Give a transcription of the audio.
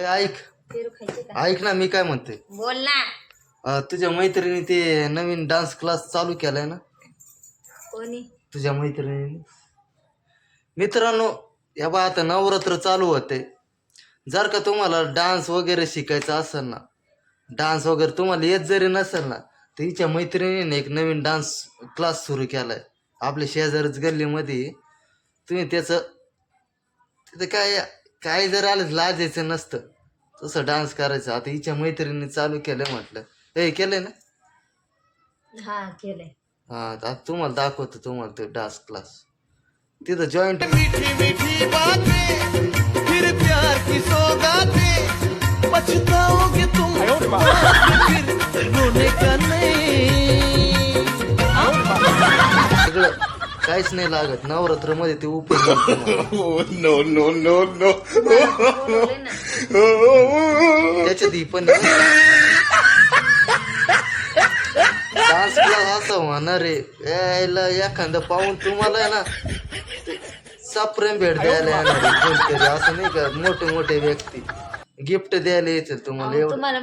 ए, ऐक. पेरू खायचे का? ऐक ना मी काय म्हणते बोल ना. अं, तुझ्या मैत्रिणी ते नवीन डान्स क्लास चालू केलाय ना? कोणी? तुझ्या मैत्रिणीने. मित्रांनो या बा आता नवरात्र चालू होते. जर का तुम्हाला डान्स वगैरे शिकायचा असेल ना डान्स वगैरे तुम्हाला येत जरी नसेल ना तर हिच्या मैत्रिणीने एक नवीन डान्स क्लास सुरू केलाय. आपल्या शेजारीच गल्लीमध्ये. तुम्ही त्याचं तिथं काय काय जर आलं लाजायचं नसतं. तसं डान्स करायचं. आता हिच्या मैत्रिणीने चालू केलंय म्हटलं. ए केलंय ना? हा केलंय. हा आता तुम्हाला दाखवतो तुम्हाला तो डान्स क्लास तिथं जॉईंट मीठी मीठी बातें फिर प्यार की सौगातें. पछताओगे तुम काहीच नाही लागत. नवरात्रमध्ये ते उपयोग. नो नो नो नो त्याच्यात ही पण डान्स क्लास असं होणार रे यायला एखादं पाहून तुम्हाला ना सप्रेम भेट द्यायला येणार आहे कोणतरी. असं नाही का मोठे मोठे व्यक्ती. गिफ्ट द्यायला येतील तुम्हाला एवढं. तुम्हाला